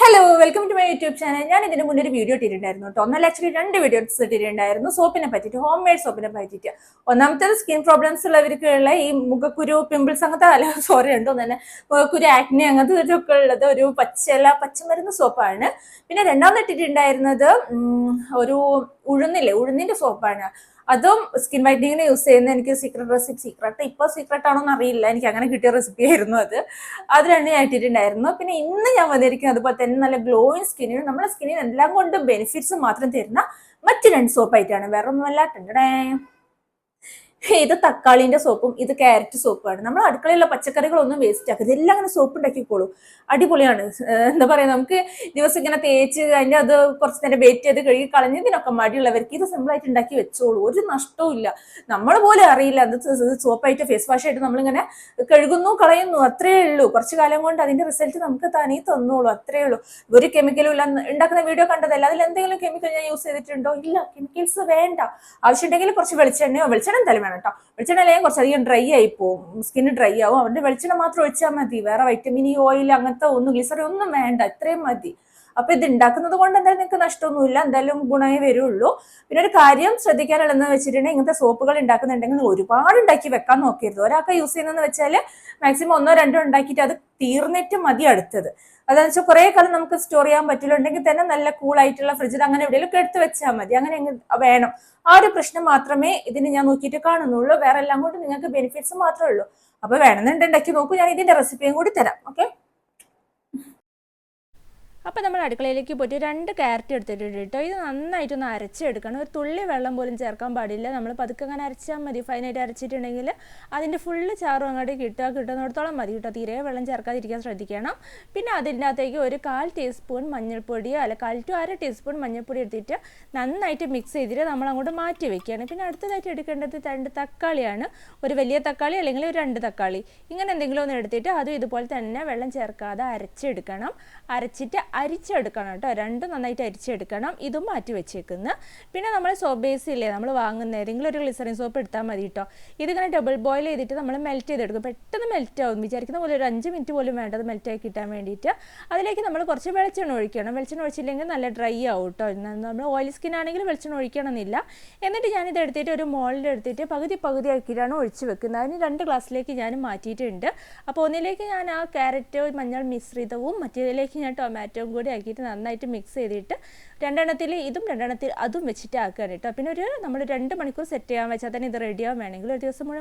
Welcome to my YouTube channel ഞാൻ ഇതിന് മുന്നേ ഒരു വീഡിയോ ഇട്ടിട്ടുണ്ടായിരുന്നു കേട്ടോ. ഒന്നല്ല ആക്ച്വലി രണ്ട് വീഡിയോസ് ഇട്ടിട്ടുണ്ടായിരുന്നു. സോപ്പിനെ പറ്റിയിട്ട് ഹോം മെയ്ഡ് സോപ്പിനെ പറ്റിയിട്ട്. ഒന്നാമത്തേത് സ്കിൻ പ്രോബ്ലംസ് ഉള്ളവർക്കുള്ള ഈ മുഖക്കുരു പിമ്പിൾസ് അങ്ങനത്തെ അല്ല സോറി ഉണ്ടോ തന്നെ മുഖക്കുരു ആക്നെ അങ്ങനത്തെ ഒക്കെ ഉള്ളത് ഒരു പച്ചല പച്ചമരുന്ന് സോപ്പാണ് പിന്നെ രണ്ടാമത് ഇട്ടിട്ടുണ്ടായിരുന്നത് ഒരു ഉഴുന്നില്ലേ ഉഴുന്നിന്റെ സോപ്പാണ് അതും സ്കിൻ വൈറ്റനിങ്ങിന് യൂസ് ചെയ്യുന്ന എനിക്ക് സീക്രട്ട് റെസിപ്പി സീക്രട്ട് ഇപ്പൊ സീക്രട്ട് ആണോന്ന് അറിയില്ല. എനിക്ക് അങ്ങനെ കിട്ടിയ റെസിപ്പി ആയിരുന്നു അത്. അത് രണ്ടും ഞാൻ ഇട്ടിട്ടുണ്ടായിരുന്നു. പിന്നെ ഇന്ന് ഞാൻ വന്നിരിക്കുന്നത് അതുപോലെ തന്നെ നല്ല ഗ്ലോയിങ് സ്കിന്നിന് നമ്മുടെ സ്കിന്നിന് എല്ലാം കൊണ്ടും ബെനിഫിറ്റ്സ് മാത്രം തരുന്ന മറ്റു രണ്ട് സോപ്പ് ആയിട്ടാണ് വേറെ ഒന്നുമല്ല ഇത് തക്കാളിന്റെ സോപ്പും ഇത് ക്യാരറ്റ് സോപ്പുമാണ്. നമ്മൾ അടുക്കളയിലുള്ള പച്ചക്കറികളൊന്നും വേസ്റ്റ് ആക്കരുത്. എല്ലാം അങ്ങനെ സോപ്പ് ഉണ്ടാക്കിക്കോളൂ. അടിപൊളിയാണ്. എന്താ പറയാ നമുക്ക് ദിവസം ഇങ്ങനെ തേച്ച് അതിന്റെ അത് കുറച്ച് നേരം വെയിറ്റ് ചെയ്ത് കഴുകി കളഞ്ഞതിനൊക്കെ മടിയുള്ളവർക്ക് ഇത് സിമ്പിൾ ആയിട്ട് ഉണ്ടാക്കി വെച്ചോളൂ. ഒരു നഷ്ടവും ഇല്ല. നമ്മൾ പോലും അറിയില്ല. അത് സോപ്പായിട്ട് ഫേസ് വാഷ് ആയിട്ട് നമ്മളിങ്ങനെ കഴുകുന്നു കളയുന്നു. അത്രേ ഉള്ളൂ. കുറച്ച് കാലം കൊണ്ട് അതിന്റെ റിസൾട്ട് നമുക്ക് തനി തന്നോളൂ. അത്രേ ഉള്ളൂ. ഒരു കെമിക്കലും ഇല്ല. ഉണ്ടാക്കുന്ന വീഡിയോ കണ്ടതല്ല? അതിൽ എന്തെങ്കിലും കെമിക്കൽ ഞാൻ യൂസ് ചെയ്തിട്ടുണ്ടോ? ഇല്ല. കെമിക്കൽസ് വേണ്ട. ആവശ്യമുണ്ടെങ്കിൽ കുറച്ച് വെളിച്ചെണ്ണയോ വെളിച്ചെണ്ണ എന്തായാലും വേണം കേട്ടോ വെളിച്ചെണ്ണ അല്ലെങ്കിൽ കുറച്ചധികം ഡ്രൈ ആയി പോകും സ്കിന്ന് ഡ്രൈ ആവും. അതുകൊണ്ട് വെളിച്ചെണ്ണ മാത്രം ഒഴിച്ചാൽ മതി. വേറെ വൈറ്റമിൻ ഇ ഓയിൽ അങ്ങനത്തെ ഒന്നും ഗ്ലിസറി ഒന്നും വേണ്ട. ഇത്രയും മതി. അപ്പൊ ഇത് ഉണ്ടാക്കുന്നത് കൊണ്ട് എന്തായാലും നിങ്ങൾക്ക് നഷ്ടമൊന്നുമില്ല. എന്തായാലും ഗുണമേ വരുള്ളൂ. പിന്നെ ഒരു കാര്യം ശ്രദ്ധിക്കാനുള്ളതെന്ന് വെച്ചിട്ടുണ്ടെങ്കിൽ ഇങ്ങനത്തെ സോപ്പുകൾ ഉണ്ടാക്കുന്നുണ്ടെങ്കിൽ ഒരുപാട് ഉണ്ടാക്കി വെക്കാൻ നോക്കരുത്. ഒരാൾക്ക് യൂസ് ചെയ്യുന്നതെന്ന് വെച്ചാൽ മാക്സിമം ഒന്നോ രണ്ടോ ഉണ്ടാക്കിയിട്ട് അത് തീർന്നിട്ട് മതി അടുത്തത്. അതെന്ന് വെച്ചാൽ കുറെ കാലം നമുക്ക് സ്റ്റോർ ചെയ്യാൻ പറ്റില്ലുണ്ടെങ്കിൽ തന്നെ നല്ല കൂൾ ആയിട്ടുള്ള ഫ്രിഡ്ജിൽ അങ്ങനെ എവിടെയെങ്കിലും എടുത്ത് വെച്ചാൽ മതി. അങ്ങനെ അങ്ങ് വേണം. ആ ഒരു പ്രശ്നം മാത്രമേ ഇതിന് ഞാൻ നോക്കിയിട്ട് കാണുന്നുള്ളൂ. വേറെ എല്ലാം കൊണ്ട് നിങ്ങൾക്ക് ബെനിഫിറ്റ്സ് മാത്രമേ ഉള്ളൂ. അപ്പൊ വേണമെന്നുണ്ടെങ്കിൽ നോക്കൂ. ഞാൻ ഇതിന്റെ റെസിപ്പിയും കൂടി തരാം. ഓക്കെ അപ്പോൾ നമ്മൾ അടുക്കളയിലേക്ക് പോയിട്ട് രണ്ട് ക്യാരറ്റ് എടുത്തിട്ടുണ്ട് കേട്ടോ. ഇത് നന്നായിട്ടൊന്ന് അരച്ചെടുക്കണം. ഒരു തുള്ളി വെള്ളം പോലും ചേർക്കാൻ പാടില്ല. നമ്മൾ പതുക്കെ അങ്ങനെ അരച്ചാൽ മതി. ഫൈനായിട്ട് അരച്ചിട്ടുണ്ടെങ്കിൽ അതിന്റെ ഫുള്ള് ചാറും അങ്ങോട്ട് കിട്ടുക. കിട്ടുന്നിടത്തോളം മതി കേട്ടോ. തീരെ വെള്ളം ചേർക്കാതിരിക്കാൻ ശ്രദ്ധിക്കണം. പിന്നെ അതിന്റെ അകത്തേക്ക് ഒരു കാൽ ടീസ്പൂൺ മഞ്ഞൾപ്പൊടിയോ അല്ല കാൽ ടു അര ടീസ്പൂൺ മഞ്ഞൾപ്പൊടി എടുത്തിട്ട് നന്നായിട്ട് മിക്സ് ചെയ്തിട്ട് നമ്മൾ അങ്ങോട്ട് മാറ്റി വെക്കുകയാണ്. പിന്നെ അടുത്തതായിട്ട് എടുക്കേണ്ടത് രണ്ട് തക്കാളിയാണ്. ഒരു വലിയ തക്കാളി അല്ലെങ്കിൽ ഒരു രണ്ട് തക്കാളി. ഇങ്ങനെ എന്തെങ്കിലും ഒന്ന് എടുത്തിട്ട് അതും ഇതുപോലെ തന്നെ വെള്ളം ചേർക്കാതെ അരച്ചെടുക്കണം. അരച്ചിട്ട് അരിച്ചെടുക്കണം കേട്ടോ. രണ്ടും നന്നായിട്ട് അരിച്ചെടുക്കണം. ഇതും മാറ്റി വെച്ചേക്കുന്നത് പിന്നെ നമ്മൾ സോപ്പ് ബേസ് ഇല്ലേ നമ്മൾ വാങ്ങുന്ന ഏതെങ്കിലും ഒരു ഗ്ലിസറിൻ സോപ്പ് എടുത്താൽ മതി കേട്ടോ ഇതിങ്ങനെ ഡബിൾ ബോയിൽ ചെയ്തിട്ട് നമ്മൾ മെൽറ്റ് ചെയ്തെടുക്കും. പെട്ടെന്ന് മെൽറ്റ് ആവും. വിചാരിക്കുന്ന പോലെ ഒരു അഞ്ച് മിനിറ്റ് പോലും വേണ്ടത് മെൽറ്റ് ആയി കിട്ടാൻ വേണ്ടിയിട്ട് അതിലേക്ക് നമ്മൾ കുറച്ച് വെളിച്ചെണ്ണ ഒഴിക്കണം. വെളിച്ചെണ്ണ ഒഴിച്ചില്ലെങ്കിൽ നല്ല ഡ്രൈ ആവും കേട്ടോ നമ്മൾ ഓയിൽ സ്കിൻ ആണെങ്കിൽ വെളിച്ചെണ്ണ ഒഴിക്കണമെന്നില്ല. എന്നിട്ട് ഞാനിത് എടുത്തിട്ട് ഒരു മോളിൽ എടുത്തിട്ട് പകുതി പകുതി ആക്കിയിട്ടാണ് ഒഴിച്ച് വെക്കുന്നത്. അതിന് രണ്ട് ഗ്ലാസ്സിലേക്ക് ഞാൻ മാറ്റിയിട്ടുണ്ട്. അപ്പോൾ ഒന്നിലേക്ക് ഞാൻ ആ ക്യാരറ്റ് മഞ്ഞൾ മിശ്രിതവും മറ്റേതിലേക്ക് ഞാൻ ടൊമാറ്റോയും കൂടി ആക്കിയിട്ട് നന്നായിട്ട് മിക്സ് ചെയ്തിട്ട് രണ്ടെണ്ണത്തിൽ ഇതും രണ്ടെണ്ണത്തിൽ അതും വെച്ചിട്ട് ആക്കുകയാണ് കേട്ടോ. പിന്നെ ഒരു നമ്മൾ രണ്ട് മണിക്കൂർ സെറ്റ് ചെയ്യാൻ വെച്ചാൽ തന്നെ ഇത് റെഡിയാവാൻ വേണമെങ്കിൽ ഒരു ദിവസം മുഴുവൻ